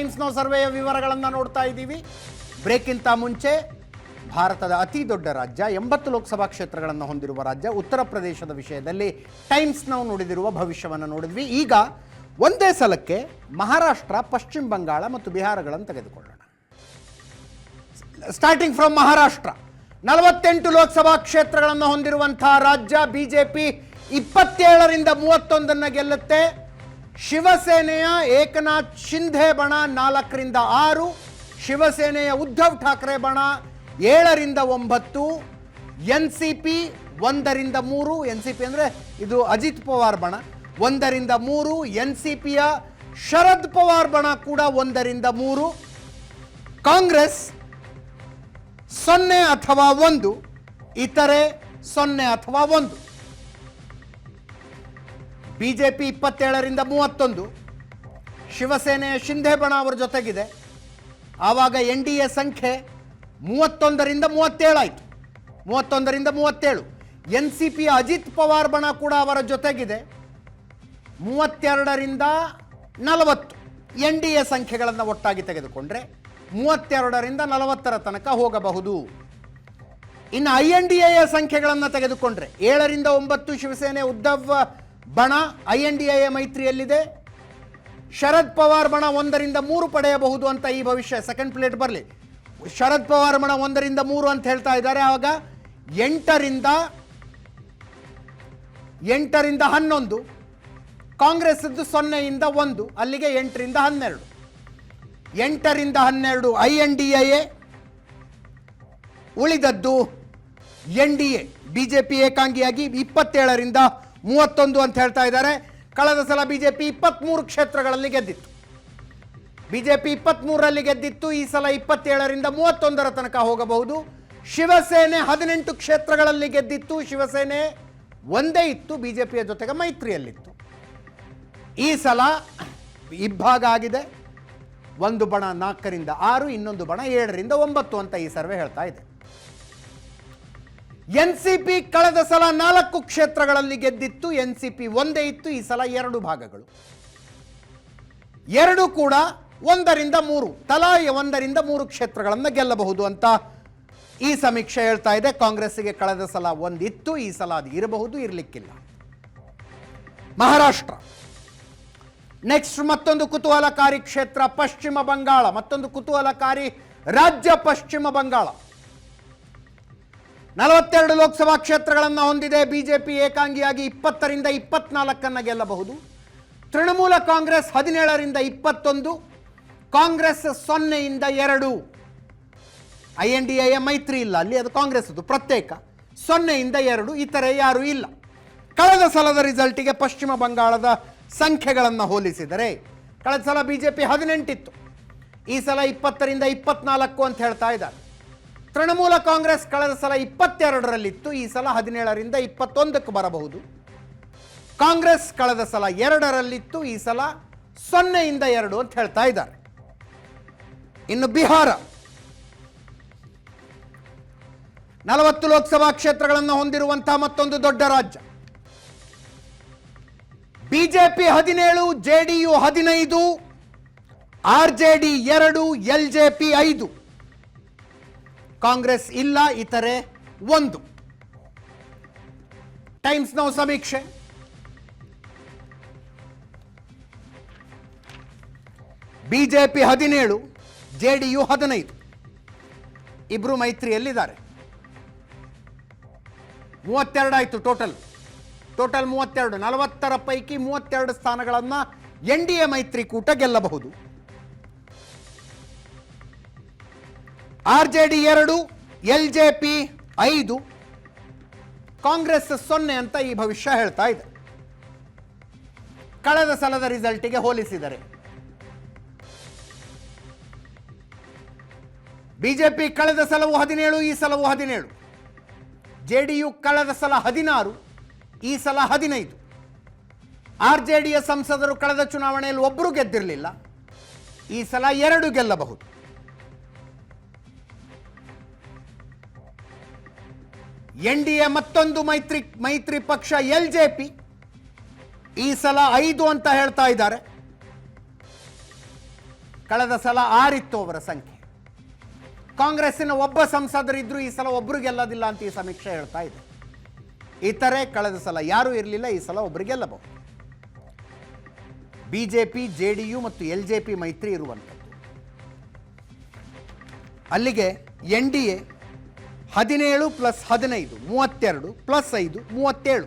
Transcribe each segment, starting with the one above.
ಟೈಮ್ಸ್ನ ಸರ್ವೆಯ ವಿವರಗಳನ್ನು ನೋಡ್ತಾ ಇದ್ದೀವಿ. ಬ್ರೇಕ್ಗಿಂತ ಮುಂಚೆ ಭಾರತದ ಅತಿ ದೊಡ್ಡ ರಾಜ್ಯ, ಎಂಬತ್ತು ಲೋಕಸಭಾ ಕ್ಷೇತ್ರಗಳನ್ನು ಹೊಂದಿರುವ ರಾಜ್ಯ, ಉತ್ತರ ಪ್ರದೇಶದ ವಿಷಯದಲ್ಲಿ ಟೈಮ್ಸ್ ನಾವು ನೋಡಿದಿರುವ ಭವಿಷ್ಯವನ್ನು ನೋಡಿದ್ವಿ. ಈಗ ಒಂದೇ ಸಲಕ್ಕೆ ಮಹಾರಾಷ್ಟ್ರ, ಪಶ್ಚಿಮ ಬಂಗಾಳ ಮತ್ತು ಬಿಹಾರಗಳನ್ನು ತೆಗೆದುಕೊಳ್ಳೋಣ. ಸ್ಟಾರ್ಟಿಂಗ್ ಫ್ರಮ್ ಮಹಾರಾಷ್ಟ್ರ, ನಲವತ್ತೆಂಟು ಲೋಕಸಭಾ ಕ್ಷೇತ್ರಗಳನ್ನು ಹೊಂದಿರುವಂತಹ ರಾಜ್ಯ, ಬಿಜೆಪಿ ಇಪ್ಪತ್ತೇಳರಿಂದ ಮೂವತ್ತೊಂದನ್ನು ಗೆಲ್ಲುತ್ತೆ. ಶಿವಸೇನೆಯ ಏಕನಾಥ್ ಶಿಂಧೆ ಬಣ ನಾಲ್ಕರಿಂದ ಆರು, ಶಿವಸೇನೆಯ ಉದ್ಧವ್ ಠಾಕ್ರೆ ಬಣ ಏಳರಿಂದ ಒಂಬತ್ತು ಎನ್ ಸಿ ಪಿ ಒಂದರಿಂದ ಮೂರು ಎನ್ ಸಿ ಪಿ ಅಂದರೆ ಇದು ಅಜಿತ್ ಪವಾರ್ ಬಣ, ಒಂದರಿಂದ ಮೂರು ಎನ್ ಸಿ ಪಿಯ ಶರದ್ ಪವಾರ್ ಬಣ ಕೂಡ ಒಂದರಿಂದ ಮೂರು, ಕಾಂಗ್ರೆಸ್ ಸೊನ್ನೆ ಅಥವಾ ಒಂದು, ಇತರೆ ಸೊನ್ನೆ ಅಥವಾ ಒಂದು. ಬಿಜೆಪಿ ಇಪ್ಪತ್ತೇಳರಿಂದ ಮೂವತ್ತೊಂದು ಶಿವಸೇನೆಯ ಶಿಂಧೆ ಬಣ ಅವರ ಜೊತೆಗಿದೆ. ಆವಾಗ ಎನ್ ಡಿ ಎ ಸಂಖ್ಯೆ ಮೂವತ್ತೊಂದರಿಂದ ಮೂವತ್ತೇಳಾಯಿತು. ಮೂವತ್ತೊಂದರಿಂದ ಮೂವತ್ತೇಳು. N C P Ajit Pawar ಬಣ ಕೂಡ ಅವರ ಜೊತೆಗಿದೆ. ಮೂವತ್ತೆರಡರಿಂದ ನಲವತ್ತು ಎನ್ ಡಿ ಎ ಸಂಖ್ಯೆಗಳನ್ನು ಒಟ್ಟಾಗಿ ತೆಗೆದುಕೊಂಡ್ರೆ ಮೂವತ್ತೆರಡರಿಂದ ನಲವತ್ತರ ತನಕ ಹೋಗಬಹುದು. ಇನ್ನು ಐ ಎನ್ ಡಿ ಎ ಸಂಖ್ಯೆಗಳನ್ನು ತೆಗೆದುಕೊಂಡ್ರೆ ಏಳರಿಂದ ಒಂಬತ್ತು ಶಿವಸೇನೆ ಉದ್ಧವ್ ಬಣ ಐ ಎನ್ ಡಿ ಎ ಮೈತ್ರಿಯಲ್ಲಿದೆ. ಶರದ್ ಪವಾರ್ ಬಣ ಒಂದರಿಂದ ಮೂರು ಪಡೆಯಬಹುದು ಅಂತ ಈ ಭವಿಷ್ಯ ಸೆಕೆಂಡ್ ಪ್ಲೇಟ್ ಬರಲಿ. ಶರದ್ ಪವಾರ್ ಬಣ ಒಂದರಿಂದ ಮೂರು ಅಂತ ಹೇಳ್ತಾ ಇದ್ದಾರೆ. ಆವಾಗ ಎಂಟರಿಂದ ಎಂಟರಿಂದ ಹನ್ನೊಂದು ಕಾಂಗ್ರೆಸ್ದು ಸೊನ್ನೆಯಿಂದ ಒಂದು, ಅಲ್ಲಿಗೆ ಎಂಟರಿಂದ ಹನ್ನೆರಡು. ಎಂಟರಿಂದ ಹನ್ನೆರಡು ಐ ಎನ್ ಡಿ ಎ ಉಳಿದದ್ದು N D A B J P ಏಕಾಂಗಿಯಾಗಿ ಇಪ್ಪತ್ತೇಳರಿಂದ ಮೂವತ್ತೊಂದು ಅಂತ ಹೇಳ್ತಾ ಇದ್ದಾರೆ. ಕಳೆದ ಸಲ ಬಿ ಜೆ ಪಿ ಇಪ್ಪತ್ತ್ಮೂರು ಕ್ಷೇತ್ರಗಳಲ್ಲಿ ಗೆದ್ದಿತ್ತು. ಬಿ ಜೆ ಪಿ ಇಪ್ಪತ್ತ್ಮೂರರಲ್ಲಿ ಗೆದ್ದಿತ್ತು. ಈ ಸಲ ಇಪ್ಪತ್ತೇಳರಿಂದ ಮೂವತ್ತೊಂದರ ತನಕ ಹೋಗಬಹುದು. ಶಿವಸೇನೆ ಹದಿನೆಂಟು ಕ್ಷೇತ್ರಗಳಲ್ಲಿ ಗೆದ್ದಿತ್ತು. ಶಿವಸೇನೆ ಒಂದೇ ಇತ್ತು. ಬಿ ಜೆ ಪಿಯ ಜೊತೆಗೆ ಮೈತ್ರಿಯಲ್ಲಿತ್ತು. ಈ ಸಲ ಇಬ್ಬಾಗ ಆಗಿದೆ. ಒಂದು ಬಣ ನಾಲ್ಕರಿಂದ ಆರು, ಇನ್ನೊಂದು ಬಣ ಏಳರಿಂದ ಒಂಬತ್ತು ಅಂತ ಈ ಸರ್ವೆ ಹೇಳ್ತಾ ಇದೆ. ಎನ್ ಸಿ ಪಿ ಕಳೆದ ಸಲ ನಾಲ್ಕು ಕ್ಷೇತ್ರಗಳಲ್ಲಿ ಗೆದ್ದಿತ್ತು. ಎನ್ ಸಿ ಪಿ ಒಂದೇ ಇತ್ತು, ಈ ಸಲ ಎರಡು ಭಾಗಗಳು. ಎರಡು ಕೂಡ ಒಂದರಿಂದ ಮೂರು ತಲಾ ಒಂದರಿಂದ ಮೂರು ಕ್ಷೇತ್ರಗಳನ್ನು ಗೆಲ್ಲಬಹುದು ಅಂತ ಈ ಸಮೀಕ್ಷೆ ಹೇಳ್ತಾ ಇದೆ. ಕಾಂಗ್ರೆಸ್ಸಿಗೆ ಕಳೆದ ಸಲ ಒಂದಿತ್ತು, ಈ ಸಲ ಅದು ಇರಬಹುದು, ಇರಲಿಕ್ಕಿಲ್ಲ. ಮಹಾರಾಷ್ಟ್ರ. ನೆಕ್ಸ್ಟ್ ಮತ್ತೊಂದು ಕುತೂಹಲಕಾರಿ ಕ್ಷೇತ್ರ, ಪಶ್ಚಿಮ ಬಂಗಾಳ. ಮತ್ತೊಂದು ಕುತೂಹಲಕಾರಿ ರಾಜ್ಯ ಪಶ್ಚಿಮ ಬಂಗಾಳ. ನಲವತ್ತೆರಡು ಲೋಕಸಭಾ ಕ್ಷೇತ್ರಗಳನ್ನು ಹೊಂದಿದೆ ಬಿಜೆಪಿ ಏಕಾಂಗಿಯಾಗಿ ಇಪ್ಪತ್ತರಿಂದ ಇಪ್ಪತ್ನಾಲ್ಕನ್ನು ಗೆಲ್ಲಬಹುದು. ತೃಣಮೂಲ ಕಾಂಗ್ರೆಸ್ ಹದಿನೇಳರಿಂದ ಇಪ್ಪತ್ತೊಂದು, ಕಾಂಗ್ರೆಸ್ ಸೊನ್ನೆಯಿಂದ ಎರಡು. ಐ ಎನ್ ಡಿ ಎ ಮೈತ್ರಿ ಇಲ್ಲ, ಅಲ್ಲಿ ಅದು ಕಾಂಗ್ರೆಸ್ದು ಪ್ರತ್ಯೇಕ. ಸೊನ್ನೆಯಿಂದ ಎರಡು, ಇತರೆ ಯಾರೂ ಇಲ್ಲ. ಕಳೆದ ಸಲದ ರಿಸಲ್ಟಿಗೆ ಪಶ್ಚಿಮ ಬಂಗಾಳದ ಸಂಖ್ಯೆಗಳನ್ನು ಹೋಲಿಸಿದರೆ, ಕಳೆದ ಸಲ ಬಿ ಜೆ ಪಿ ಹದಿನೆಂಟಿತ್ತು. ಈ ಸಲ ಇಪ್ಪತ್ತರಿಂದ ಇಪ್ಪತ್ನಾಲ್ಕು ಅಂತ ಹೇಳ್ತಾ ಇದ್ದಾರೆ. ತೃಣಮೂಲ ಕಾಂಗ್ರೆಸ್ ಕಳೆದ ಸಲ ಇಪ್ಪತ್ತೆರಡರಲ್ಲಿತ್ತು. ಈ ಸಲ ಹದಿನೇಳರಿಂದ ಇಪ್ಪತ್ತೊಂದಕ್ಕೆ ಬರಬಹುದು. ಕಾಂಗ್ರೆಸ್ ಕಳೆದ ಸಲ ಎರಡರಲ್ಲಿತ್ತು. ಈ ಸಲ ಸೊನ್ನೆಯಿಂದ ಎರಡು ಅಂತ ಹೇಳ್ತಾ ಇದ್ದಾರೆ. ಇನ್ನು ಬಿಹಾರ. ನಲವತ್ತು ಲೋಕಸಭಾ ಕ್ಷೇತ್ರಗಳನ್ನು ಹೊಂದಿರುವಂತಹ ಮತ್ತೊಂದು ದೊಡ್ಡ ರಾಜ್ಯ. ಬಿಜೆಪಿ ಹದಿನೇಳು, ಜೆಡಿಯು ಹದಿನೈದು ಆರ್ ಜೆ ಡಿ ಎರಡು ಎಲ್ ಜೆ ಪಿ ಐದು. ಕಾಂಗ್ರೆಸ್ ಇಲ್ಲ, ಇತರೆ ಒಂದು. ಟೈಮ್ಸ್ ನಾವು ಸಮೀಕ್ಷೆ. ಬಿಜೆಪಿ ಹದಿನೇಳು ಜೆ ಡಿ ಯು ಹದಿನೈದು. ಇಬ್ಬರು ಮೈತ್ರಿಯಲ್ಲಿದ್ದಾರೆ. ಮೂವತ್ತೆರಡು ಆಯಿತು ಟೋಟಲ್. ಟೋಟಲ್ ಮೂವತ್ತೆರಡು, ನಲವತ್ತರ ಪೈಕಿ ಮೂವತ್ತೆರಡು ಸ್ಥಾನಗಳನ್ನು ಎನ್ ಡಿ ಎ ಮೈತ್ರಿಕೂಟ ಗೆಲ್ಲಬಹುದು. ಆರ್ ಜೆ ಡಿ ಎರಡು, ಎಲ್ ಜೆ ಪಿ ಐದು, ಕಾಂಗ್ರೆಸ್ ಸೊನ್ನೆ ಅಂತ ಈ ಭವಿಷ್ಯ ಹೇಳ್ತಾ ಇದೆ. ಕಳೆದ ಸಲದ ರಿಸಲ್ಟಿಗೆ ಹೋಲಿಸಿದರೆ ಬಿಜೆಪಿ ಕಳೆದ ಸಲವು ಹದಿನೇಳು, ಈ ಸಲವು ಹದಿನೇಳು. ಜೆ ಯು ಕಳೆದ ಸಲ ಹದಿನಾರು, ಈ ಸಲ ಹದಿನೈದು. ಆರ್ ಜೆ ಸಂಸದರು ಕಳೆದ ಚುನಾವಣೆಯಲ್ಲಿ ಒಬ್ಬರು ಗೆದ್ದಿರಲಿಲ್ಲ, ಈ ಸಲ ಎರಡು ಗೆಲ್ಲಬಹುದು. ಎನ್ ಡಿ ಎ ಮತ್ತೊಂದು ಮೈತ್ರಿ ಮೈತ್ರಿ ಪಕ್ಷ ಎಲ್ ಜೆ ಪಿ. ಈ ಸಲ ಐದು ಅಂತ ಹೇಳ್ತಾ ಇದ್ದಾರೆ. ಕಳೆದ ಸಲ ಆರಿತ್ತು ಅವರ ಸಂಖ್ಯೆ. ಕಾಂಗ್ರೆಸ್ಸಿನ ಒಬ್ಬ ಸಂಸದರಿದ್ರು ಈ ಸಲ ಒಬ್ರು ಗೆಲ್ಲೋದಿಲ್ಲ ಅಂತ ಈ ಸಮೀಕ್ಷೆ ಹೇಳ್ತಾ ಇದೆ. ಇತರೆ ಕಳೆದ ಸಲ ಯಾರೂ ಇರಲಿಲ್ಲ, ಈ ಸಲ ಒಬ್ರು ಗೆಲ್ಲಬಹುದು. ಬಿಜೆಪಿ ಜೆ ಡಿ ಯು ಮತ್ತು ಎಲ್ ಜೆ ಪಿ ಮೈತ್ರಿ ಇರುವಂಥದ್ದು. ಅಲ್ಲಿಗೆ ಎನ್ ಡಿ ಎ ಹದಿನೇಳು ಪ್ಲಸ್ ಹದಿನೈದು ಮೂವತ್ತೆರಡು ಪ್ಲಸ್ ಐದು ಮೂವತ್ತೇಳು.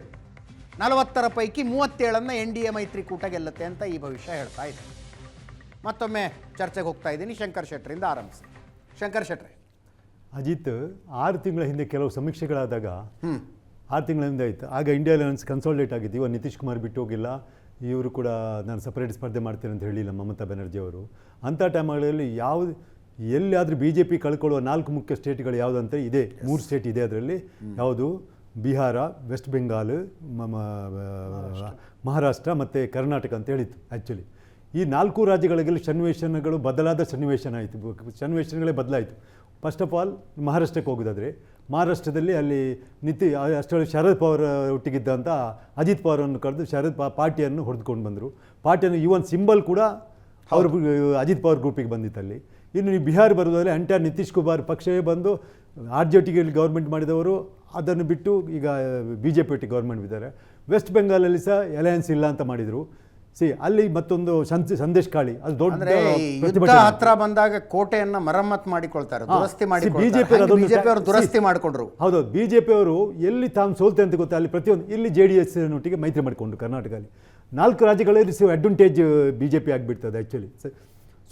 ನಲವತ್ತರ ಪೈಕಿ ಮೂವತ್ತೇಳನ್ನು ಎನ್ ಡಿ ಎ ಮೈತ್ರಿಕೂಟ ಗೆಲ್ಲುತ್ತೆ ಅಂತ ಈ ಭವಿಷ್ಯ ಹೇಳ್ತಾ ಇದೆ. ಮತ್ತೊಮ್ಮೆ ಚರ್ಚೆಗೆ ಹೋಗ್ತಾ ಇದ್ದೀನಿ. ಶಂಕರ್ ಶೆಟ್ಟರಿಂದ ಆರಂಭಿಸಿ. ಶಂಕರ್ ಶೆಟ್ರೆ. ಅಜಿತ್ ಆರು ತಿಂಗಳ ಹಿಂದೆ ಕೆಲವು ಸಮೀಕ್ಷೆಗಳಾದಾಗ ಆರು ತಿಂಗಳ ಹಿಂದೆ ಆಯಿತು. ಆಗ ಇಂಡಿಯಾ ಅಲಯನ್ಸ್ ಕನ್ಸಾಲ್ಟೇಟ್ ಆಗಿದ್ದು ಇವಾಗ ನಿತೀಶ್ ಕುಮಾರ್ ಬಿಟ್ಟು ಹೋಗಿಲ್ಲ. ಇವರು ಕೂಡ ನಾನು ಸಪ್ರೇಟ್ ಸ್ಪರ್ಧೆ ಮಾಡ್ತೇನೆ ಅಂತ ಹೇಳಿಲ್ಲ ಮಮತಾ ಬೆನರ್ಜಿ ಅವರು. ಅಂಥ ಟೈಮ್ಗಳಲ್ಲಿ ಯಾವುದು ಎಲ್ಲಿಯಾದರೂ ಬಿ ಜೆ ಪಿ ಕಳ್ಕೊಳ್ಳುವ ನಾಲ್ಕು ಮುಖ್ಯ ಸ್ಟೇಟ್ಗಳು ಯಾವುದಂತ ಇದೆ. ಮೂರು ಸ್ಟೇಟ್ ಇದೆ ಅದರಲ್ಲಿ. ಯಾವುದು? Bihar west Bengal Maharashtra. ಮತ್ತು ಕರ್ನಾಟಕ ಅಂತ ಹೇಳಿತ್ತು ಆ್ಯಕ್ಚುಲಿ ಈ ನಾಲ್ಕು ರಾಜ್ಯಗಳಲ್ಲಿ ಸನ್ನಿವೇಶನಗಳು ಬದಲಾದ ಸನ್ನಿವೇಶನ ಆಯಿತು. ಸನ್ನಿವೇಶನಗಳೇ ಬದಲಾಯಿತು. ಫಸ್ಟ್ ಆಫ್ ಆಲ್ ಮಹಾರಾಷ್ಟ್ರಕ್ಕೆ ಹೋಗೋದಾದರೆ ಮಹಾರಾಷ್ಟ್ರದಲ್ಲಿ ಅಲ್ಲಿ ನಿತಿ ಅಷ್ಟರಲ್ಲಿ ಶರದ್ ಪವಾರ್ ಒಟ್ಟಿಗಿದ್ದಂಥ ಅಜಿತ್ ಪವಾರನ್ನು ಕರೆದು ಶರದ್ ಪಾ ಪಾರ್ಟಿಯನ್ನು ಹೊಡೆದುಕೊಂಡು ಬಂದರು. ಪಾರ್ಟಿಯನ್ನು ಇವನ್ ಸಿಂಬಲ್ ಕೂಡ ಅವರು ಅಜಿತ್ ಪವರ್ ಗ್ರೂಪಿಗೆ ಬಂದಿತ್ತು ಅಲ್ಲಿ ಇನ್ನು ನೀವು ಬಿಹಾರ್ ಬರೋದಾದರೆ ಅಂಟ್ಯಾ ನಿತೀಶ್ ಕುಮಾರ್ ಪಕ್ಷವೇ ಬಂದು ಆರ್ ಜೆ ಟಿಗೆ ಗೌರ್ಮೆಂಟ್ ಮಾಡಿದವರು ಅದನ್ನು ಬಿಟ್ಟು ಈಗ ಬಿ ಜೆ ಪಿ ಒಟ್ಟಿಗೆ ಗೌರ್ಮೆಂಟ್ ಇದ್ದಾರೆ ವೆಸ್ಟ್ ಬೆಂಗಾಲಲ್ಲಿ ಸಹ ಅಲಯನ್ಸ್ ಇಲ್ಲ ಅಂತ ಮಾಡಿದರು. ಸಿ ಅಲ್ಲಿ ಮತ್ತೊಂದು ಸಂದೇಶ್ ಸಂದೇಶ್ ಕಾಳಿ ಅದು ದೊಡ್ಡ ಹತ್ರ ಬಂದಾಗ ಕೋಟೆಯನ್ನ ಮರಮ್ಮತ್ ಮಾಡಿಕೊಳ್ತಾರೆ ದುರಸ್ತಿ ಮಾಡಿ ಬಿಜೆಪಿ ಅವರು ದುರಸ್ತಿ ಮಾಡಿಕೊಂಡ್ರು. ಹೌದು ಬಿಜೆಪಿ ಅವರು ಎಲ್ಲಿ ತಾಮ್ ಸೋಲ್ತೆ ಅಂತ ಗೊತ್ತಾ ಅಲ್ಲಿ ಪ್ರತಿಯೊಂದು ಇಲ್ಲಿ ಜೆ ಡಿ ಎಸ್ ಒಟ್ಟಿಗೆ ಮೈತ್ರಿ ಮಾಡಿಕೊಂಡು ಕರ್ನಾಟಕದಲ್ಲಿ. ನಾಲ್ಕು ರಾಜ್ಯಗಳಲ್ಲಿ ಸಿ ಅಡ್ವಾಂಟೇಜ್ ಬಿ ಜೆ ಪಿ ಆಗಿಬಿಡ್ತದೆ ಆ್ಯಕ್ಚುಲಿ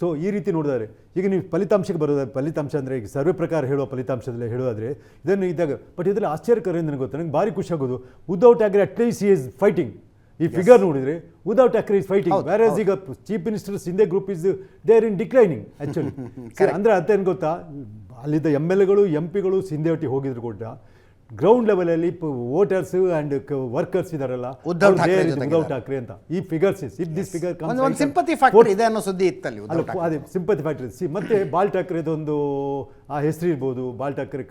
ಸೊ ಈ ರೀತಿ ನೋಡಿದರೆ ಈಗ ನೀವು ಫಲಿತಾಂಶಕ್ಕೆ ಬರೋದ ಫಲಿತಾಂಶ ಅಂದರೆ ಈಗ ಸರ್ವೆ ಪ್ರಕಾರ ಹೇಳುವ ಫಲಿತಾಂಶದಲ್ಲಿ ಹೇಳೋದಾದರೆ ಇದನ್ನು ಇದ್ದಾಗ ಬಟ್ ಇದರಲ್ಲಿ ಆಶ್ಚರ್ಯಕರ ನನಗೆ ಗೊತ್ತಾ? ನಂಗೆ ಭಾರಿ ಖುಷಿ ಆಗೋದು ವಿದೌಟ್ ಆಗ್ರೆ ಅಟ್ಲೀಸ್ಟ್ ಈಸ್ ಫೈಟಿಂಗ್ ಈ ಫಿಗರ್ ನೋಡಿದರೆ without ಅಕ್ರೆ is fighting whereas ಈಗ chief minister Shinde group is they are in declining actually ಅಂದರೆ ಅದೇನು ಗೊತ್ತಾ? ಅಲ್ಲಿದ್ದ ಎಂ ಎಲ್ ಎಗಳು ಎಂ ಪಿಗಳು ಸಿಂಧೆ ಒಟ್ಟಿಗೆ ಹೋಗಿದ್ರು ಕೂಡ ಗ್ರೌಂಡ್ ಲೆವೆಲಲ್ಲಿ ವೋಟರ್ಸ್ ಅಂಡ್ ವರ್ಕರ್ಸ್ ಇದಾರಲ್ಲ ಉದ್ಧವ್ ಠಾಕ್ರೆ ಉದ್ಧವ್ ಠಾಕ್ರೆ ಅಂತ. ಈ ಫಿಗರ್ಸ್ ಇಫ್ ದಿಸ್ ಫಿಗರ್ ಒಂದು ಸಿಂಪತಿ ಫ್ಯಾಕ್ಟರ್ ಇದೆ ಅನ್ನೋ ಸುದ್ದಿ ಇತ್ತಲ್ಲಿ ಅದೇ ಸಿಂಪತಿ ಫ್ಯಾಕ್ಟರಿ ಸಿ ಮತ್ತೆ ಬಾಲ್ ಠಾಕ್ರೆದೊಂದು ಆ ಹೆಸರು ಇರ್ಬೋದು ಬಾಲ್ ಠಾಕ್ರೆ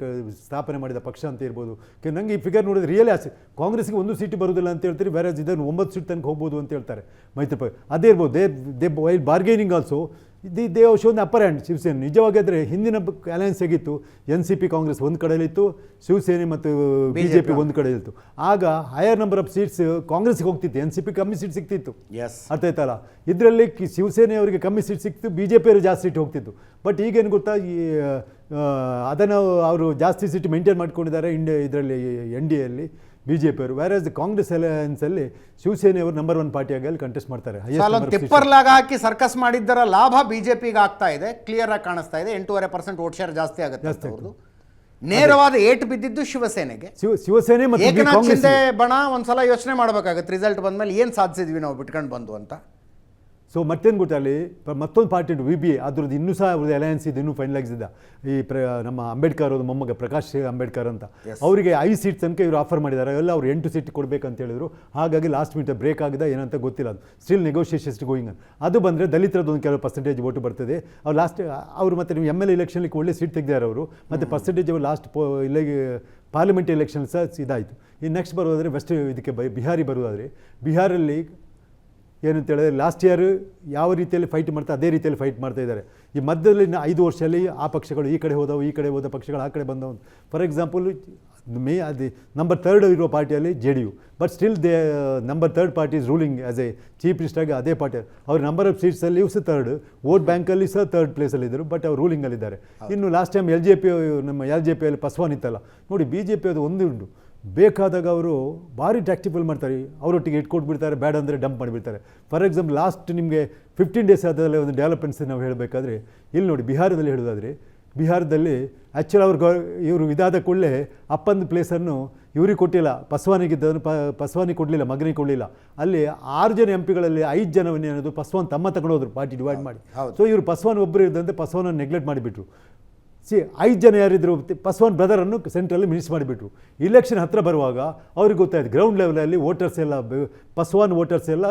ಸ್ಥಾಪನೆ ಮಾಡಿದ ಪಕ್ಷ ಅಂತ ಇರ್ಬೋದು. ನಂಗೆ ಈ ಫಿಗರ್ ನೋಡಿದ್ರೆ ರಿಯಲಿ ಆಸೆ. ಕಾಂಗ್ರೆಸ್ಗೆ ಒಂದು ಸೀಟ್ ಬರುವುದಿಲ್ಲ ಅಂತ ಹೇಳ್ತಾರೆ ಬೇರೆ ಇದನ್ನು ಒಂಬತ್ತು ಸೀಟ್ ತನಕ ಹೋಗ್ಬೋದು ಅಂತ ಹೇಳ್ತಾರೆ ಮೈತ್ರಿ ಅದೇ ಇರ್ಬೋದು they they while bargaining also the they shown upper hand Shiv Sena ನಿಜವಾಗಿದ್ರೆ ಹಿಂದಿನ ಅಲಯನ್ಸ್ ಹೇಗಿತ್ತು? ಎನ್ ಸಿ ಪಿ ಕಾಂಗ್ರೆಸ್ ಒಂದು ಕಡೆಯಲ್ಲಿತ್ತು ಶಿವಸೇನೆ ಮತ್ತು ಬಿ ಜೆ ಪಿ ಒಂದು ಕಡೆಯಲ್ಲಿತ್ತು ಆಗ ಹೈಯರ್ ನಂಬರ್ ಆಫ್ ಸೀಟ್ಸ್ ಕಾಂಗ್ರೆಸ್ಗೆ ಹೋಗ್ತಿತ್ತು ಎನ್ ಸಿ ಪಿ ಕಮ್ಮಿ ಸೀಟ್ ಸಿಗ್ತಿತ್ತು. ಎಸ್ ಅರ್ಥ ಆಯ್ತಲ್ಲ? ಇದರಲ್ಲಿ ಶಿವಸೇನೆ ಶಿವಸೇನೆಯವರಿಗೆ ಕಮ್ಮಿ ಸೀಟ್ ಸಿಕ್ತು ಬಿ ಜೆ ಪಿಯವರು ಜಾಸ್ತಿ ಸೀಟ್ ಹೋಗ್ತಿತ್ತು. ಬಟ್ ಈಗೇನು ಗೊತ್ತಾ ಈ ಅದನ್ನು ಅವರು ಜಾಸ್ತಿ ಸೀಟ್ ಮೇಂಟೈನ್ ಮಾಡ್ಕೊಂಡಿದ್ದಾರೆ ಇಂಡಿಯಾ ಇದರಲ್ಲಿ ಎನ್ ಡಿ ಎಲ್ಲಿ ಬಿ ಜೆ ಪಿಯವರು ದಿ ಕಾಂಗ್ರೆಸ್ ಅಲಯನ್ಸಲ್ಲಿ ಶಿವಸೇನೆಯವರು ನಂಬರ್ ಒನ್ ಪಾರ್ಟಿಯಾಗಿ ಅಲ್ಲಿ ಕಂಟೆಸ್ಟ್ ಮಾಡ್ತಾರೆ. ತಿಪ್ಪರ್ಲಾಗ ಹಾಕಿ ಸರ್ಕಸ್ ಮಾಡಿದ್ದರ ಲಾಭ ಬಿಜೆಪಿಗೆ ಆಗ್ತಾ ಇದೆ. ಕ್ಲಿಯರ್ ಆಗಿ ಕಾಣಿಸ್ತಾ ಇದೆ. ಎಂಟೂವರೆ ಪರ್ಸೆಂಟ್ ವೋಟ್ ಶೇರ್ ಜಾಸ್ತಿ ಆಗುತ್ತೆ ಜಾಸ್ತಿ ಅವ್ರದ್ದು. ನೇರವಾದ ಏಟ್ ಬಿದ್ದಿದ್ದು ಶಿವಸೇನೆಗೆ. ಶಿವ ಶಿವಸೇನೆ ಮತ್ತು ಏಕನಾಥ್ ಶಿಂದೆ ಬಣ ಒಂದ್ಸಲ ಯೋಚನೆ ಮಾಡ್ಬೇಕಾಗತ್ತೆ. ರಿಸಲ್ಟ್ ಬಂದ್ಮೇಲೆ ಏನ್ ಸಾಧಿಸಿದ್ವಿ ನಾವು ಬಿಟ್ಕೊಂಡು ಬಂದು ಅಂತ. ಸೊ ಮತ್ತೇನು ಗೊತ್ತಾ ಅಲ್ಲಿ? ಮತ್ತೊಂದು ಪಾರ್ಟಿ ಉಂಟು ವಿ ಬಿ ಅದ್ರದ್ದು ಇನ್ನೂ ಸಹ ಅವ್ರದ್ದು ಅಲಯನ್ಸ್ ಇದು ಇನ್ನೂ ಫೈನಲೈಸ್ ಇದೆ. ಈ ಪ್ರ ನಮ್ಮ ಅಂಬೇಡ್ಕರ್ ಅವ್ರದ್ದು ಮೊಮ್ಮಗ ಪ್ರಕಾಶ್ ಅಂಬೇಡ್ಕರ್ ಅಂತ. ಅವರಿಗೆ ಐದು ಸೀಟ್ ತನಕ ಇವರು ಆಫರ್ ಮಾಡಿದ್ದಾರೆ. ಎಲ್ಲ ಅವ್ರು ಎಂಟು ಸೀಟ್ ಕೊಡಬೇಕಂತ ಹೇಳಿದ್ರು. ಹಾಗಾಗಿ ಲಾಸ್ಟ್ ಮಿನಿಟ್ ಬ್ರೇಕ್ ಆಗಿದೆ ಏನಂತ ಗೊತ್ತಿಲ್ಲ ಅದು. ಸ್ಟಿಲ್ ನೆಗೋಷಿಯೇಷನ್ಸ್ ಗೋಯಿಂಗ್ ಅದು ಬಂದರೆ ದಲಿತರದ್ದು ಒಂದು ಕೆಲವು ಪರ್ಸೆಂಟೇಜ್ ಓಟು ಬರ್ತದೆ. ಅವ್ರು ಲಾಸ್ಟ್ ಅವರು ಮತ್ತು ನೀವು ಎಂ ಎಲ್ ಎಲೆಕ್ಷನ್ಗೆ ಒಳ್ಳೆ ಸೀಟ್ ತೆಗೆದಾರೆ ಅವರು. ಮತ್ತು ಪರ್ಸೆಂಟೇಜ್ ಲಾಸ್ಟ್ ಪೋ ಇಲ್ಲಿಗೆ ಪಾರ್ಲಿಮೆಂಟ್ ಎಲೆಕ್ಷನ್ ಸಹ ಇದಾಯಿತು. ಈ ನೆಕ್ಸ್ಟ್ ಬರೋದಾದರೆ ವೆಸ್ಟ್ ಇದಕ್ಕೆ ಬ ಬಿಹಾರಿ ಬರೋದಾದರೆ. ಬಿಹಾರಲ್ಲಿ ಏನಂತ ಹೇಳಿದ್ರೆ ಲಾಸ್ಟ್ ಇಯರ್ ಯಾವ ರೀತಿಯಲ್ಲಿ ಫೈಟ್ ಮಾಡ್ತಾ ಅದೇ ರೀತಿಯಲ್ಲಿ ಫೈಟ್ ಮಾಡ್ತಾ ಇದ್ದಾರೆ. ಈ ಮಧ್ಯದಲ್ಲಿ ಐದು ವರ್ಷದಲ್ಲಿ ಆ ಪಕ್ಷಗಳು ಈ ಕಡೆ ಹೋದವು, ಈ ಕಡೆ ಹೋದ ಪಕ್ಷಗಳು ಆ ಕಡೆ ಬಂದವು. ಫಾರ್ ಎಕ್ಸಾಂಪಲ್ ಮೇ ಅದು ನಂಬರ್ ತರ್ಡ್ ಇರುವ ಪಾರ್ಟಿಯಲ್ಲಿ J D U. But still they number third party is ruling as a chief minister ಆಗಿ ಅದೇ ಪಾರ್ಟಿ ಅವ್ರ ನಂಬರ್ ಆಫ್ ಸೀಟ್ಸಲ್ಲಿ ಸಹ ತರ್ಡ್ ವೋಟ್ ಬ್ಯಾಂಕಲ್ಲಿ ಸಹ ತರ್ಡ್ ಪ್ಲೇಸಲ್ಲಿ ಇದ್ದರು ಬಟ್ ಅವ್ರು ರೂಲಿಂಗಲ್ಲಿದ್ದಾರೆ ಇನ್ನು last time L J P ನಮ್ಮ ಎಲ್ ಜೆ ಪಿಯಲ್ಲಿ ಪಸ್ವಾನ್ ಇತ್ತಲ್ಲ. ನೋಡಿ ಬಿ ಜೆ ಪಿ ಅದು ಒಂದು ಉಂಟು. ಬೇಕಾದಾಗ ಅವರು ಭಾರಿ ಟ್ಯಾಕ್ಟಿಫಲ್ ಮಾಡ್ತಾರೆ. ಅವರೊಟ್ಟಿಗೆ ಇಟ್ಕೊಟ್ಬಿಡ್ತಾರೆ ಬೇಡ ಅಂದರೆ ಡಂಪ್ ಮಾಡಿಬಿಡ್ತಾರೆ. ಫಾರ್ ಎಕ್ಸಾಂಪಲ್ ಲಾಸ್ಟ್ ನಿಮಗೆ ಫಿಫ್ಟೀನ್ ಡೇಸ್ ಆದಮೇಲೆ ಒಂದು ಡೆವಲಪ್ಮೆಂಟ್ಸ್ ನಾವು ಹೇಳಬೇಕಾದ್ರೆ ಇಲ್ಲಿ ನೋಡಿ ಬಿಹಾರದಲ್ಲಿ ಹೇಳೋದಾದರೆ ಬಿಹಾರದಲ್ಲಿ ಆ್ಯಕ್ಚುಲಿ ಅವ್ರು ಇವರು ಇದಾದ ಕೂಡಲೇ ಅಪ್ಪಂದು ಪ್ಲೇಸನ್ನು ಇವ್ರಿಗೆ ಕೊಟ್ಟಿಲ್ಲ. ಪಸ್ವಾನಿಗಿದ್ದವನು ಪ ಪಸ್ವಾನಿ ಕೊಡಲಿಲ್ಲ ಮಗನಿಗೆ ಕೊಡಲಿಲ್ಲ. ಅಲ್ಲಿ ಆರು ಜನ ಎಂ ಪಿಗಳಲ್ಲಿ ಐದು ಜನವನ್ನೇನದು ಪಸ್ವಾನ್ ತಮ್ಮ ತಗೊಂಡೋದ್ರು ಪಾರ್ಟಿ ಡಿವೈಡ್ ಮಾಡಿ. ಸೊ ಇವರು ಪಸ್ವಾನ್ ಒಬ್ಬರು ಇದ್ದಂತೆ ಪಸ್ವಾನನ್ನು ನೆಗ್ಲೆಕ್ಟ್ ಮಾಡಿಬಿಟ್ರು. ಸಿ ಐದು ಜನ ಯಾರಿದ್ರು ಪಸ್ವಾನ್ ಬ್ರದರನ್ನು ಸೆಂಟ್ರಲ್ಲಿ ಮಿನಿಸ್ ಮಾಡಿಬಿಟ್ರು. ಇಲೆಕ್ಷನ್ ಹತ್ರ ಬರುವಾಗ ಅವ್ರಿಗೆ ಗೊತ್ತಾಯ್ತು ಗ್ರೌಂಡ್ ಲೆವೆಲಲ್ಲಿ ವೋಟರ್ಸ್ ಎಲ್ಲ ಪಸ್ವಾನ್ ವೋಟರ್ಸ್ ಎಲ್ಲ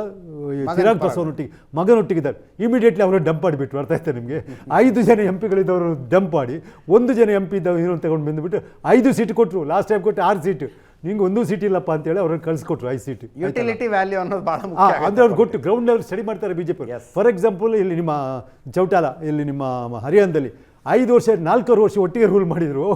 ಚಿರಾಗ್ ಪಸ್ವಾನ್ ಒಟ್ಟಿಗೆ ಮಗನೊಟ್ಟಿಗಿದ್ದಾರೆ ಇಮಿಡಿಯೇಟ್ಲಿ ಅವರು ಡಂಪ್ ಮಾಡಿಬಿಟ್ರು ಅರ್ಥ ಆಯ್ತಾ ನಿಮಗೆ? ಐದು ಜನ ಎಂ ಪಿಗಳಿದ್ದವರು ಡಂಪ್ ಮಾಡಿ ಒಂದು ಜನ ಎಂ ಪಿ ಇದ್ದವ್ರು ಹೀರೋ ತಗೊಂಡು ಬಂದುಬಿಟ್ಟು ಐದು ಸೀಟ್ ಕೊಟ್ಟರು ಲಾಸ್ಟ್ ಟೈಮ್ ಕೊಟ್ಟು ಆರು ಸೀಟ್ ನಿಂಗೆ ಒಂದು ಸೀಟ್ ಇಲ್ಲಪ್ಪ ಅಂತೇಳಿ ಅವ್ರನ್ನ ಕಳಿಸ್ಕೊಟ್ರು ಐದು ಸೀಟ್ ಯುಟಿಲಿಟಿ ವ್ಯಾಲ್ಯೂ ಅನ್ನೋದು ಮುಖ್ಯ ಅಂದ್ರೆ ಅವ್ರು ಕೊಟ್ಟು ಗ್ರೌಂಡ್ ಲೆವೆಲ್ ಸ್ಟಡಿ ಮಾಡ್ತಾರೆ ಬಿಜೆಪಿ ಫಾರ್ ಎಕ್ಸಾಂಪಲ್ ಇಲ್ಲಿ ನಿಮ್ಮ ಚೌಟಾಲ ಇಲ್ಲಿ ನಿಮ್ಮ ಹರಿಯಾಣದಲ್ಲಿ ಐದು ವರ್ಷ ನಾಲ್ಕರು ವರ್ಷ ಒಟ್ಟಿಗೆ ರೂಲ್ ಮಾಡಿದರು.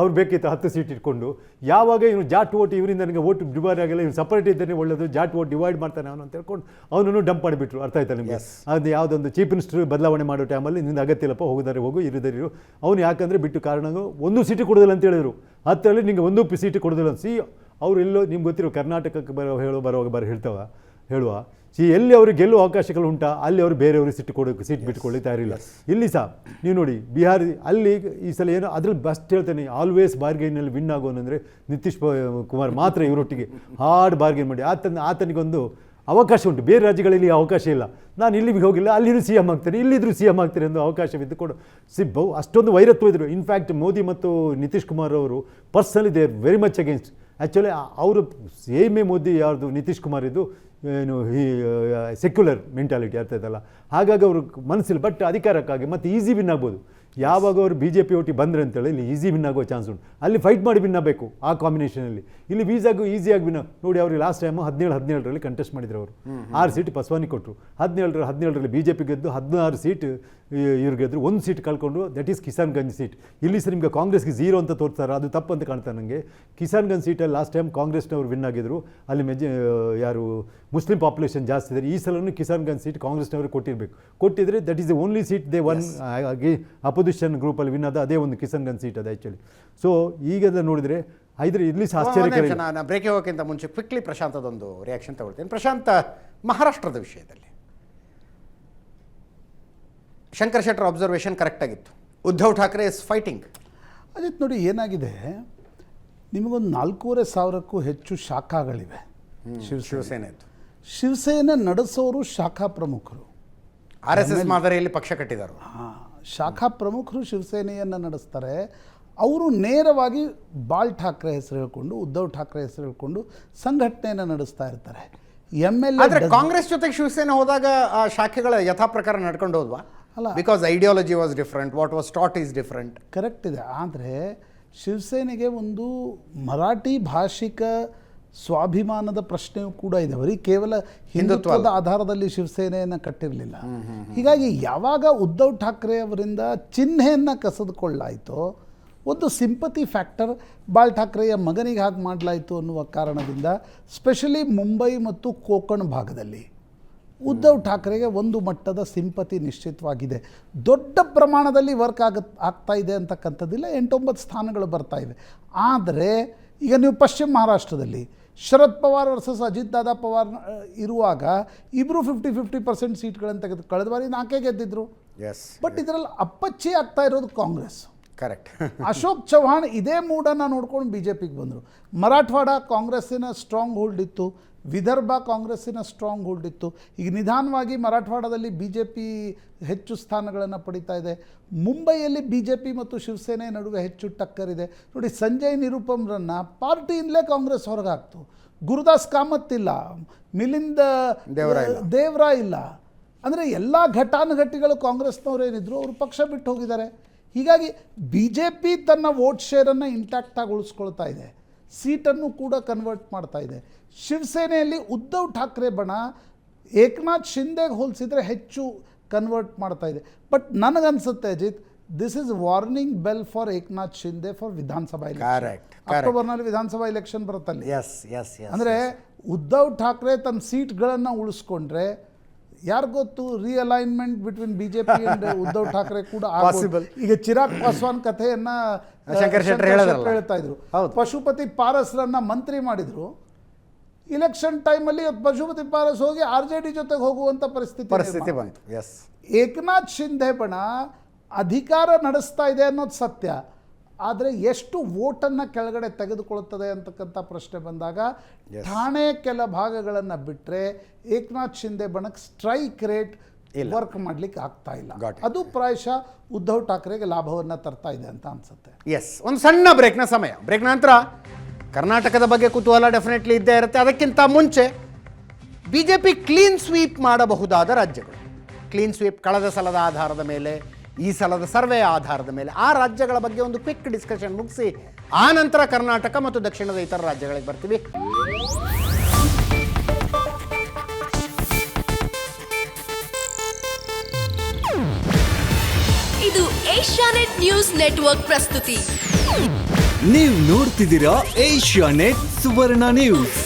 ಅವ್ರು ಬೇಕಿತ್ತು ಹತ್ತು ಸೀಟ್ ಇಟ್ಕೊಂಡು. ಯಾವಾಗ ಇವನು ಜಾಟ್ ಓಟ್ ಇವರಿಂದ ನನಗೆ ಓಟ್ ಡಿವೈಡ್ ಆಗಿಲ್ಲ ಇವ್ನು ಸಪರೇಟ್ ಇದ್ದಾನೆ ಒಳ್ಳೇದು ಜಾಟ್ ಓಟ್ ಡಿವೈಡ್ ಮಾಡ್ತಾನೆ ಅವನು ಅಂತ ಹೇಳ್ಕೊಂಡು ಅವನನ್ನು ಡಂಪ್ ಮಾಡಿಬಿಟ್ರು. ಅರ್ಥ ಆಯ್ತಾ ನಿಮಗೆ? ಅದು ಯಾವುದೊಂದು ಚೀಫ್ ಮಿನಿಸ್ಟರ್ ಬದಲಾವಣೆ ಮಾಡೋ ಟೈಮಲ್ಲಿ ನಿಂದ ಅಗತ್ಯಲ್ಲಪ್ಪ ಹೋಗಿದ್ದಾರೆ ಹೋಗು ಇರಿದರು ಅವನು ಯಾಕಂದರೆ ಬಿಟ್ಟು ಕಾರಣ ಒಂದು ಸೀಟು ಕೊಡೋದಿಲ್ಲ ಅಂತ ಹೇಳಿದರು. ಹತ್ತರಲ್ಲಿ ನಿಮಗೆ ಒಂದು ಸೀಟು ಕೊಡೋದಿಲ್ಲ ಸಿ ಅವರು ಎಲ್ಲೋ ನಿಮ್ಗೆ ಗೊತ್ತಿರೋ ಕರ್ನಾಟಕಕ್ಕೆ ಬರೋ ಹೇಳೋ ಬರೋವಾಗ ಬರೋ ಹೇಳ್ತಾವ ಹೇಳುವ. ಸಿ ಎಲ್ಲಿ ಅವರು ಗೆಲ್ಲುವ ಅವಕಾಶಗಳು ಉಂಟಾ ಅಲ್ಲಿ ಅವರು ಬೇರೆಯವರು ಸಿಟ್ಟು ಕೊಡೋಕೆ ಸೀಟ್ ಬಿಟ್ಕೊಳ್ಳಿ ತಯಾರಿಲ್ಲ. ಇಲ್ಲಿ ಸಹ ನೀವು ನೋಡಿ ಬಿಹಾರ ಅಲ್ಲಿ ಈ ಸಲ ಏನು ಅದ್ರಲ್ಲಿ ಬೆಸ್ಟ್ ಹೇಳ್ತೇನೆ ಆಲ್ವೇಸ್ ಬಾರ್ಗೇನಲ್ಲಿ ವಿನ್ ಆಗೋನಂದರೆ ನಿತೀಶ್ ಕುಮಾರ್ ಮಾತ್ರ ಇವರೊಟ್ಟಿಗೆ ಹಾರ್ಡ್ ಬಾರ್ಗೇನ್ ಮಾಡಿ. ಆತನ ಆತನಿಗೊಂದು ಅವಕಾಶ ಉಂಟು. ಬೇರೆ ರಾಜ್ಯಗಳಲ್ಲಿ ಈ ಅವಕಾಶ ಇಲ್ಲ. ನಾನು ಇಲ್ಲಿಗೆ ಹೋಗಿಲ್ಲ ಅಲ್ಲಿರೂ ಸಿ ಎಂ ಆಗ್ತಾರೆ ಇಲ್ಲಿದ್ರು ಸಿ ಎಂ ಆಗ್ತಾರೆ ಎಂದು ಅವಕಾಶವಿದ್ದು ಕೊಡು. ಸಿ ಬಹು ಅಷ್ಟೊಂದು ವೈರತ್ವ ಇದ್ರು. ಇನ್ಫ್ಯಾಕ್ಟ್ ಮೋದಿ ಮತ್ತು ನಿತೀಶ್ ಕುಮಾರ್ ಅವರು personally they are very much against actually ಅವರು ಸೇಮ್ ಮೋದಿ ಯಾರ್ದು? ನಿತೀಶ್ ಕುಮಾರ್ ಇದು ಏನು ಈ ಸೆಕ್ಯುಲರ್ ಮೆಂಟಾಲಿಟಿ ಅರ್ಥ ಆಯ್ತಲ್ಲ? ಹಾಗಾಗಿ ಅವರು ಮನಸ್ಸಿಲ್ಲ. ಬಟ್ ಅಧಿಕಾರಕ್ಕಾಗಿ ಮತ್ತು ಈಸಿ ವಿನ್ ಆಗ್ಬೋದು. ಯಾವಾಗ ಅವರು ಬಿ ಜೆ ಪಿ ಒಟ್ಟಿಗೆ ಬಂದರೆ ಅಂತೇಳಿ ಇಲ್ಲಿ ಈಸಿ ವಿನ್ ಆಗೋ ಚಾನ್ಸ್ ಉಂಟು. ಅಲ್ಲಿ ಫೈಟ್ ಮಾಡಿ ವಿನ್ ಆಗಬೇಕು ಆ ಕಾಂಬಿನೇಷನಲ್ಲಿ ಇಲ್ಲಿ ವೀಸಾಗೂ ಈಸಿಯಾಗಿ ವಿನ್ ನೋಡಿ ಅವ್ರಿಗೆ ಲಾಸ್ಟ್ ಟೈಮ್ ಹದಿನೇಳು ಹದಿನೇಳರಲ್ಲಿ ಕಂಟೆಸ್ಟ್ ಮಾಡಿದ್ರು ಅವರು. ಆರು ಸೀಟ್ ಪಸ್ವಾನಿ ಕೊಟ್ಟರು ಹದಿನೇಳರ ಹದಿನೇಳರಲ್ಲಿ ಬಿ ಜೆ ಪಿ ಗೆದ್ದು ಹದಿನಾರು ಸೀಟ್ ಇವ್ರು ಗೆದ್ರು ಒಂದು ಸೀಟ್ ಕಳ್ಕೊಂಡು ದಟ್ ಈಸ್ ಕಿಸಾನ್ಗಂಜ್ ಸೀಟ್ ಇಲ್ಲಿ ಸರ್ ನಿಮಗೆ ಕಾಂಗ್ರೆಸ್ಗೆ ಝೀರೋ ಅಂತ ತೋರ್ತಾರೆ ಅದು ತಪ್ಪು ಅಂತ ಕಾಣ್ತಾರೆ ನನಗೆ ಕಿಸಾನ್ಗಂಜ್ ಸೀಟಲ್ಲಿ ಲಾಸ್ಟ್ ಟೈಮ್ ಕಾಂಗ್ರೆಸ್ನವ್ರು ವಿನ್ ಆಗಿದ್ರು. ಅಲ್ಲಿ ಮೆಜ ಯಾರು ಮುಸ್ಲಿಂ ಪಾಪ್ಯುಲೇಷನ್ ಜಾಸ್ತಿ ಇದ್ದಾರೆ ಈ ಸಲನೂ ಕಿಸಾನ್ಗಂಜ್ ಸೀಟ್ ಕಾಂಗ್ರೆಸ್ನವರು ಕೊಟ್ಟಿರಬೇಕು. ಕೊಟ್ಟಿದ್ರೆ that is the only seat they one ಆಗಿ ಅಪೋಸಿಷನ್ ಗ್ರೂಪಲ್ಲಿ ವಿನ್ ಆದ ಅದೇ ಒಂದು ಕಿಸಾನ್ಗಂಜ್ ಸೀಟ್ ಅದು ಆ್ಯಕ್ಚುಲಿ ಸೊ ಈಗೆಲ್ಲ ನೋಡಿದರೆ ಐದ್ರೆ ಇಲ್ಲಿ ಆಶ್ಚರ್ಯಕರ ನಾನು ಬ್ರೇಕ್ ಹೋಗೋಕ್ಕಿಂತ ಮುಂಚೆ ಕ್ವಿಕ್ಲಿ ಪ್ರಶಾಂತದೊಂದು ರಿಯಾಕ್ಷನ್ ತಗೊಳ್ತೇನೆ. ಪ್ರಶಾಂತ ಮಹಾರಾಷ್ಟ್ರದ ವಿಷಯದಲ್ಲಿ. ಶಂಕರ್ ಶೆಟ್ಟರ್ ಅಬ್ಸರ್ವೇಷನ್ ಕರೆಕ್ಟ್ ಆಗಿತ್ತು. ಉದ್ಧವ್ ಠಾಕ್ರೆ ಇಸ್ ಫೈಟಿಂಗ್ ಅಜಿತ್ ನೋಡಿ ಏನಾಗಿದೆ? ನಿಮಗೊಂದು ನಾಲ್ಕೂವರೆ ಸಾವಿರಕ್ಕೂ ಹೆಚ್ಚು ಶಾಖಾಗಳಿವೆ. ಶಿವಸೇನೆ. ಶಿವಸೇನೆ ನಡೆಸೋರು ಶಾಖಾ ಪ್ರಮುಖರು. ಆರ್ ಎಸ್ ಎಸ್ ಮಾದರಿಯಲ್ಲಿ ಪಕ್ಷ ಕಟ್ಟಿದರು. ಹಾ, ಶಾಖಾ ಪ್ರಮುಖರು ಶಿವಸೇನೆಯನ್ನು ನಡೆಸ್ತಾರೆ. ಅವರು ನೇರವಾಗಿ ಬಾಳ್ ಠಾಕ್ರೆ ಹೆಸರು ಹೇಳ್ಕೊಂಡು ಉದ್ಧವ್ ಠಾಕ್ರೆ ಹೆಸರು ಹೇಳ್ಕೊಂಡು ಸಂಘಟನೆಯನ್ನು ನಡೆಸ್ತಾ ಇರ್ತಾರೆ. ಎಂ ಎಲ್ ಆದ್ರೆ ಕಾಂಗ್ರೆಸ್ ಜೊತೆಗೆ ಶಿವಸೇನೆ ಹೋದಾಗ ಆ ಶಾಖೆಗಳ ಯಥಾ ಪ್ರಕಾರ ನಡ್ಕೊಂಡು ಹೋದ್ವಾ? ಅಲ್ಲ. Because ideology was different what was taught is different correct ಇದೆ. ಆದರೆ ಶಿವಸೇನೆಗೆ ಒಂದು ಮರಾಠಿ ಭಾಷಿಕ ಸ್ವಾಭಿಮಾನದ ಪ್ರಶ್ನೆಯೂ ಕೂಡ ಇದೆ. ಬರೀ ಕೇವಲ ಹಿಂದುತ್ವದ. ಆಧಾರದಲ್ಲಿ ಶಿವಸೇನೆಯನ್ನು ಕಟ್ಟಿರಲಿಲ್ಲ. ಹೀಗಾಗಿ ಯಾವಾಗ ಉದ್ಧವ್ ಠಾಕ್ರೆ ಅವರಿಂದ ಚಿಹ್ನೆಯನ್ನು ಕಸಿದುಕೊಳ್ಳಾಯಿತೋ ಒಂದು ಸಿಂಪತಿ ಫ್ಯಾಕ್ಟರ್ ಬಾಳ್ ಠಾಕ್ರೆಯ ಮಗನಿಗೆ ಹಾಗೆ ಮಾಡಲಾಯಿತು ಅನ್ನುವ ಕಾರಣದಿಂದ ಸ್ಪೆಷಲಿ ಮುಂಬೈ ಮತ್ತು ಕೋಕಣ್ ಭಾಗದಲ್ಲಿ ಉದ್ಧವ್ ಠಾಕ್ರೆಗೆ ಒಂದು ಮಟ್ಟದ ಸಿಂಪತಿ ನಿಶ್ಚಿತವಾಗಿದೆ. ದೊಡ್ಡ ಪ್ರಮಾಣದಲ್ಲಿ ವರ್ಕ್ ಆಗ ಆಗ್ತಾ ಇದೆ ಅಂತಕ್ಕಂಥದ್ದಿಲ್ಲ ಎಂಟೊಂಬತ್ತು ಸ್ಥಾನಗಳು ಬರ್ತಾ ಇವೆ. ಆದರೆ ಈಗ ನೀವು ಪಶ್ಚಿಮ ಮಹಾರಾಷ್ಟ್ರದಲ್ಲಿ ಶರದ್ ಪವಾರ್ ವರ್ಸಸ್ ಅಜಿತ್ ದಾದಾ ಪವಾರ್ ಇರುವಾಗ ಇಬ್ಬರು ಫಿಫ್ಟಿ ಫಿಫ್ಟಿ ಪರ್ಸೆಂಟ್ ಸೀಟ್ಗಳನ್ನು ತೆಗೆದು ಕಳೆದ ಬಾರಿ ನಾಲ್ಕೇ ಗೆದ್ದಿದ್ರು. ಎಸ್ ಬಟ್ ಇದರಲ್ಲಿ ಅಪ್ಪಚ್ಚಿ ಆಗ್ತಾ ಇರೋದು ಕಾಂಗ್ರೆಸ್. ಕರೆಕ್ಟ್ ಅಶೋಕ್ ಚೌಹಾಣ್ ಇದೇ ಮೂಡನ್ನು ನೋಡ್ಕೊಂಡು ಬಿ ಜೆ ಪಿಗೆ ಬಂದರು. ಮರಾಠವಾಡ ಕಾಂಗ್ರೆಸ್ಸಿನ ಸ್ಟ್ರಾಂಗ್ ಹೋಲ್ಡ್ ಇತ್ತು. ವಿದರ್ಭ ಕಾಂಗ್ರೆಸ್ಸಿನ ಸ್ಟ್ರಾಂಗ್ ಹೋಲ್ಡ್ ಇತ್ತು. ಈಗ ನಿಧಾನವಾಗಿ ಮರಾಠವಾಡದಲ್ಲಿ ಬಿ ಜೆ ಪಿ ಹೆಚ್ಚು ಸ್ಥಾನಗಳನ್ನು ಪಡಿತಾ ಇದೆ. ಮುಂಬೈಯಲ್ಲಿ ಬಿ ಜೆ ಪಿ ಮತ್ತು ಶಿವಸೇನೆ ನಡುವೆ ಹೆಚ್ಚು ಟಕ್ಕರ್ ಇದೆ. ನೋಡಿ ಸಂಜಯ್ ನಿರುಪಮ್ರನ್ನು ಪಾರ್ಟಿಯಿಂದಲೇ ಕಾಂಗ್ರೆಸ್ ಹೊರಗೆ ಹಾಕ್ತು ಗುರುದಾಸ್ ಕಾಮತ್ ಇಲ್ಲ. ಮಿಲಿಂದ ದೇವರಾ ಇಲ್ಲ. ದೇವರ ಇಲ್ಲ. ಅಂದರೆ ಎಲ್ಲ ಘಟಾನುಘಟಿಗಳು ಕಾಂಗ್ರೆಸ್ನವರೇನಿದ್ರು ಅವರು ಪಕ್ಷ ಬಿಟ್ಟು ಹೋಗಿದ್ದಾರೆ. ಹೀಗಾಗಿ ಬಿ ಜೆ ಪಿ ತನ್ನ ವೋಟ್ ಶೇರನ್ನು ಇಂಟ್ಯಾಕ್ಟಾಗಿ ಉಳಿಸ್ಕೊಳ್ತಾ ಇದೆ. ಸೀಟನ್ನು ಕೂಡ ಕನ್ವರ್ಟ್ ಮಾಡ್ತಾ ಇದೆ. ಶಿವಸೇನೆಯಲ್ಲಿ ಉದ್ಧವ್ ಠಾಕ್ರೆ ಬಣ ಏಕನಾಥ್ ಶಿಂದೆಗೆ ಹೋಲಿಸಿದರೆ ಹೆಚ್ಚು ಕನ್ವರ್ಟ್ ಮಾಡ್ತಾ ಇದೆ. ಬಟ್ ನನಗನ್ಸುತ್ತೆ Ajit this is warning bell for Eknath Shinde for Vidhan Sabha. ಅಕ್ಟೋಬರ್ನಲ್ಲಿ ವಿಧಾನಸಭಾ ಎಲೆಕ್ಷನ್ ಬರುತ್ತಲ್ಲಿ. ಎಸ್ ಎಸ್ ಎಸ್ ಅಂದರೆ ಉದ್ಧವ್ ಠಾಕ್ರೆ ತನ್ನ ಸೀಟ್ಗಳನ್ನು ಉಳಿಸ್ಕೊಂಡ್ರೆ ಯಾರು ಗೊತ್ತು realignment between BJP and Uddhav Thackeray ಕೂಡ ಪಾಸಿಬಲ್ ಈಗ ಚಿರಾಗ್ ಪಾಸ್ವಾನ್ ಕಥೆಯನ್ನ ಶಂಕರ್ ಶೆಟ್ಟರ್. ಹೇಳ್ತಾ ಇದ್ರು. ಪಶುಪತಿ ಪಾರಸ್ರನ್ನ ಮಂತ್ರಿ ಮಾಡಿದ್ರು. ಇಲೆಕ್ಷನ್ ಟೈಮಲ್ಲಿ ಪಶುಪತಿ ಪಾರಸ್ ಹೋಗಿ ಆರ್ ಜೆ ಡಿ ಜೊತೆಗೆ ಹೋಗುವಂತ ಪರಿಸ್ಥಿತಿ ಪರಿಸ್ಥಿತಿ ಬಂತು. ಎಸ್ ಏಕನಾಥ್ ಶಿಂದೆ ಬಣ ಅಧಿಕಾರ ನಡೆಸ್ತಾ ಇದೆ ಅನ್ನೋದು ಸತ್ಯ. ಆದರೆ ಎಷ್ಟು ವೋಟನ್ನು ಕೆಳಗಡೆ ತೆಗೆದುಕೊಳ್ಳುತ್ತದೆ ಅಂತಕ್ಕಂಥ ಪ್ರಶ್ನೆ ಬಂದಾಗ ಠಾಣೆ ಕೆಲ ಭಾಗಗಳನ್ನು ಬಿಟ್ಟರೆ ಏಕನಾಥ್ ಶಿಂದೆ ಬಣಕ್ಕೆ ಸ್ಟ್ರೈಕ್ ರೇಟ್ ವರ್ಕ್ ಮಾಡ್ಲಿಕ್ಕೆ ಆಗ್ತಾ ಇಲ್ಲ. ಅದು ಪ್ರಾಯಶಃ ಉದ್ಧವ್ ಠಾಕ್ರೆಗೆ ಲಾಭವನ್ನು ತರ್ತಾ ಇದೆ ಅಂತ ಅನ್ಸುತ್ತೆ. ಎಸ್ ಒಂದು ಸಣ್ಣ ಬ್ರೇಕ್ನ ಸಮಯ. ಬ್ರೇಕ್ ನಂತರ ಕರ್ನಾಟಕದ ಬಗ್ಗೆ ಕುತೂಹಲ ಡೆಫಿನೆಟ್ಲಿ ಇದ್ದೇ ಇರುತ್ತೆ. ಅದಕ್ಕಿಂತ ಮುಂಚೆ B J P clean sweep ಮಾಡಬಹುದಾದ ರಾಜ್ಯಗಳು. ಕ್ಲೀನ್ ಸ್ವೀಪ್ ಕಳೆದ ಸಲದ ಆಧಾರದ ಮೇಲೆ ಈ ಸಲದ ಸರ್ವೆ ಆಧಾರದ ಮೇಲೆ ಆ ರಾಜ್ಯಗಳ ಬಗ್ಗೆ ಒಂದು ಕ್ವಿಕ್ ಡಿಸ್ಕಷನ್ ಮುಗಿಸಿ ಆ ನಂತರ ಕರ್ನಾಟಕ ಮತ್ತು ದಕ್ಷಿಣದ ಇತರ ರಾಜ್ಯಗಳಿಗೆ ಬರ್ತೀವಿ. ಇದು ಏಷ್ಯಾನೆಟ್ ನ್ಯೂಸ್ ನೆಟ್ವರ್ಕ್ ಪ್ರಸ್ತುತಿ. ನೀವು ನೋಡ್ತಿದ್ದೀರಾ ಏಷ್ಯಾ ನೆಟ್ ಸುವರ್ಣ ನ್ಯೂಸ್.